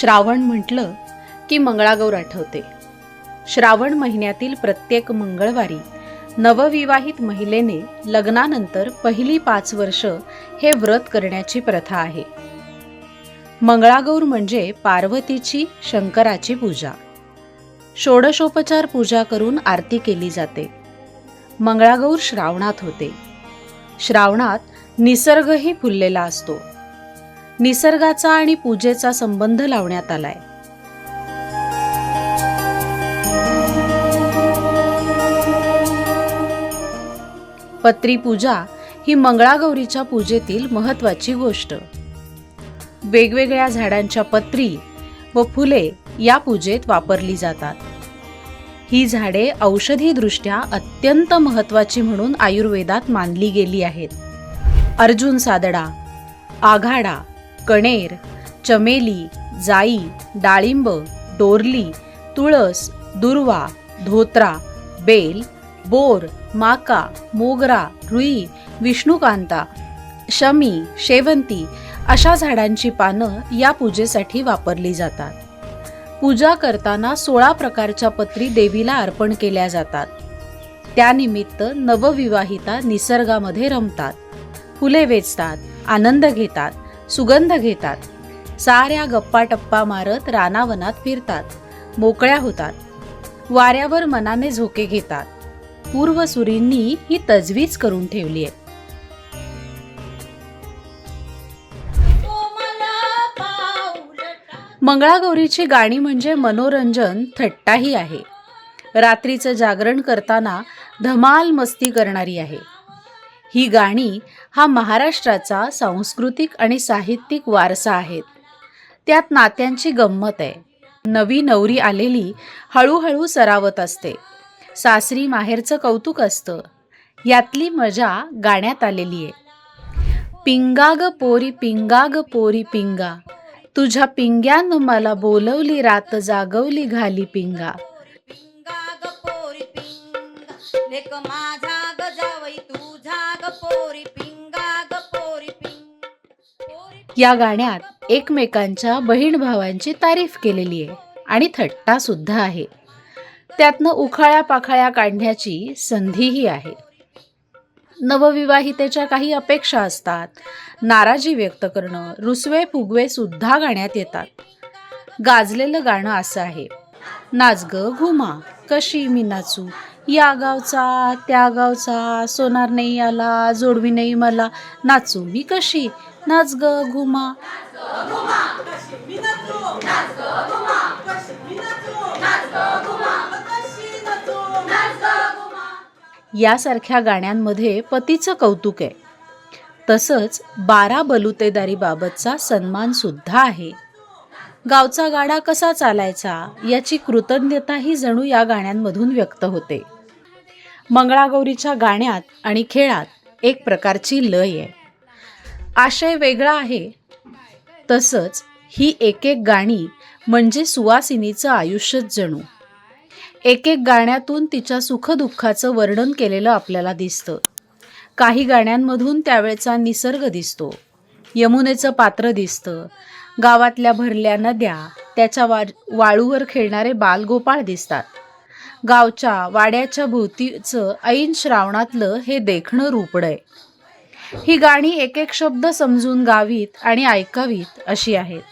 श्रावण म्हटलं की मंगळागौर आठवते. श्रावण महिन्यातील प्रत्येक मंगळवारी नवविवाहित महिलेने लग्नानंतर पहिली पाच वर्ष हे व्रत करण्याची प्रथा आहे. मंगळागौर म्हणजे पार्वतीची शंकराची पूजा. षोडशोपचार पूजा करून आरती केली जाते. मंगळागौर श्रावणात होते. श्रावणात निसर्गही फुललेला असतो. निसर्गाचा आणि पूजेचा संबंध लावण्यात आलाय. पत्री पूजा ही मंगळागौरीच्या पूजेतील महत्वाची गोष्ट. वेगवेगळ्या झाडांच्या पत्री व फुले या पूजेत वापरली जातात. ही झाडे औषधीदृष्ट्या अत्यंत महत्वाची म्हणून आयुर्वेदात मानली गेली आहेत. अर्जुन सादडा आघाडा कणेर चमेली जाई डाळिंब डोरली तुळस दुर्वा धोत्रा बेल बोर माका मोगरा रुई विष्णुकांता शमी शेवंती अशा झाडांची पानं या पूजेसाठी वापरली जातात. पूजा करताना सोळा प्रकारच्या पत्री देवीला अर्पण केल्या जातात. त्यानिमित्त नवविवाहिता निसर्गामध्ये रमतात. फुले वेचतात आनंद घेतात. सुगंध घेतात. साऱ्या गप्पा टप्पा मारत रानावनात फिरतात. मोकळ्या होतात. वाऱ्यावर मनाने झोके घेतात. पूर्वसुरींनी ही तजवीज करून ठेवली आहे मंगळागौरीची गाणी म्हणजे मनोरंजन थट्टाही आहे. रात्रीचं जागरण करताना धमाल मस्ती करणारी आहे. ही गाणी हा महाराष्ट्राचा सांस्कृतिक आणि साहित्यिक वारसा आहेत. त्यात नात्यांची गंमत आहे. नवी नवरी आलेली हळूहळू सरावत असते. सासरी माहेरचं कौतुक असतं. यातली मजा गाण्यात आलेली आहे. पिंगा ग पोरी पिंगा ग पोरी पिंगा. तुझ्या पिंग्यानं मला बोलवली रात जागवली घाली पिंगा. पिंगा ग पोरी पिंगा. लेक माझा ग जावई या गाण्यात एकमेकांच्या बहीण भावांची तारीफ केलेली आहे आणि थट्टा सुद्धा आहे. त्यातनं उखाळ्या पाखाळ्या काढण्याची संधीही आहे. नवविवाहितेच्या काही अपेक्षा असतात. नाराजी व्यक्त करणं रुसवे फुगवे सुद्धा गाण्यात येतात. गाजलेलं गाणं असं आहे. नाच ग घुमा कशी मी नाचू या गावचा त्या गावचा सोनार नाही आला जोडवी नाही मला. नाचू मी कशी? नाच ग घुमा. यासारख्या गाण्यांमध्ये पतीचं कौतुक आहे. तसंच बारा बलुतेदारी बाबतचा सन्मान सुद्धा आहे. गावचा गाडा कसा चालायचा याची कृतज्ञताही जणू या गाण्यांमधून व्यक्त होते. मंगळागौरीच्या गाण्यात आणि खेळात एक प्रकारची लय आहे. आशय वेगळा आहे. तसंच ही एक एक गाणी म्हणजे सुवासिनीचं आयुष्यच जणू. एक एक गाण्यातून तिच्या सुखदुःखाचं वर्णन केलेलं आपल्याला दिसतं. काही गाण्यांमधून त्यावेळचा निसर्ग दिसतो. यमुनेचं पात्र दिसतं. गावातल्या भरल्या नद्या त्याच्या वा वाळूवर खेळणारे बालगोपाळ दिसतात. गावच्या वाड्याच्या भोवतीचं ऐन श्रावणातलं हे देखणं रूपड आहे ही गाणी एक एक शब्द समजून गावीत आणि ऐकावीत अशी आहेत.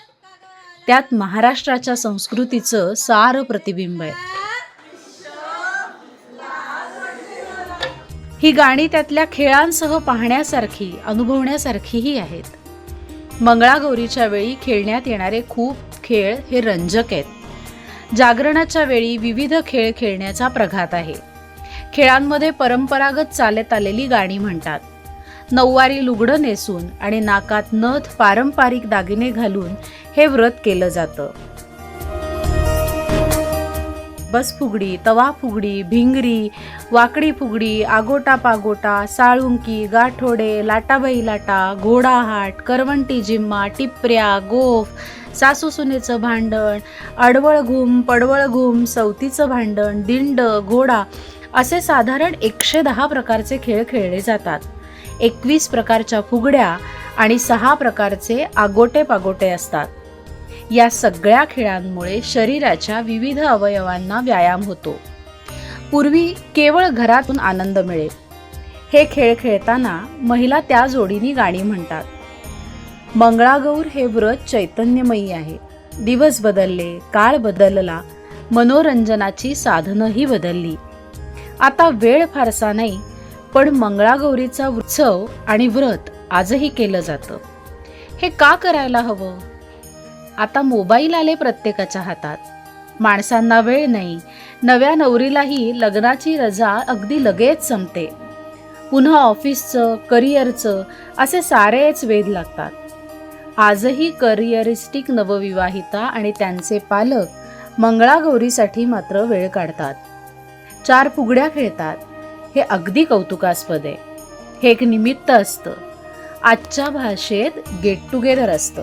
त्यात महाराष्ट्राच्या संस्कृतीचं सार प्रतिबिंब आहे. ही गाणी त्यातल्या खेळांसह पाहण्यासारखी अनुभवण्यासारखीही आहेत. मंगळागौरीच्या वेळी खेळण्यात येणारे खूप खेळ हे रंजक आहेत. जागरणाच्या वेळी विविध खेळ खेळण्याचा प्रघात आहे. खेळांमध्ये परंपरागत चालत आलेली गाणी म्हणतात. नऊवारी लुगडं नेसून आणि नाकात नथ पारंपरिक दागिने घालून हे व्रत केलं जातं. बस फुगडी तवा फुगडी भिंगरी वाकडी फुगडी आगोटा पागोटा साळुंकी गाठोडे लाटाबाई लाटा घोडाहाट करवंटी जिम्मा टिपऱ्या गोफ सासू सुनेचं भांडण अडवळ घुम पडवळ घुम सवतीचं भांडण दिंड घोडा असे साधारण एकशे दहा प्रकारचे खेळ खेळले जातात. एकवीस प्रकारच्या फुगड्या आणि सहा प्रकारचे आगोटे पागोटे असतात. या सगळ्या खेळांमुळे शरीराच्या विविध अवयवांना व्यायाम होतो. पूर्वी केवळ घरातून आनंद मिळेल. हे खेळ खेळताना महिला त्या जोडीने गाणी म्हणतात. मंगळागौर हे व्रत चैतन्यमयी आहे. दिवस बदलले काळ बदलला मनोरंजनाची साधनंही बदलली. आता वेळ फारसा नाही पण मंगळागौरीचा उत्सव आणि व्रत आजही केलं जातं. हे का करायला हवं? आता मोबाईल आले प्रत्येकाच्या हातात. माणसांना वेळ नाही. नव्या नवरीलाही लग्नाची रजा अगदी लगेच संपते. पुन्हा ऑफिसचं करिअरचं असे सारेच वेध लागतात. आजही करिअरिस्टिक नवविवाहिता आणि त्यांचे पालक मंगळागौरीसाठी मात्र वेळ काढतात. चार फुगड्या खेळतात. हे अगदी कौतुकास्पद आहे. हे एक निमित्त असतं. आजच्या भाषेत गेट टुगेदर असतं.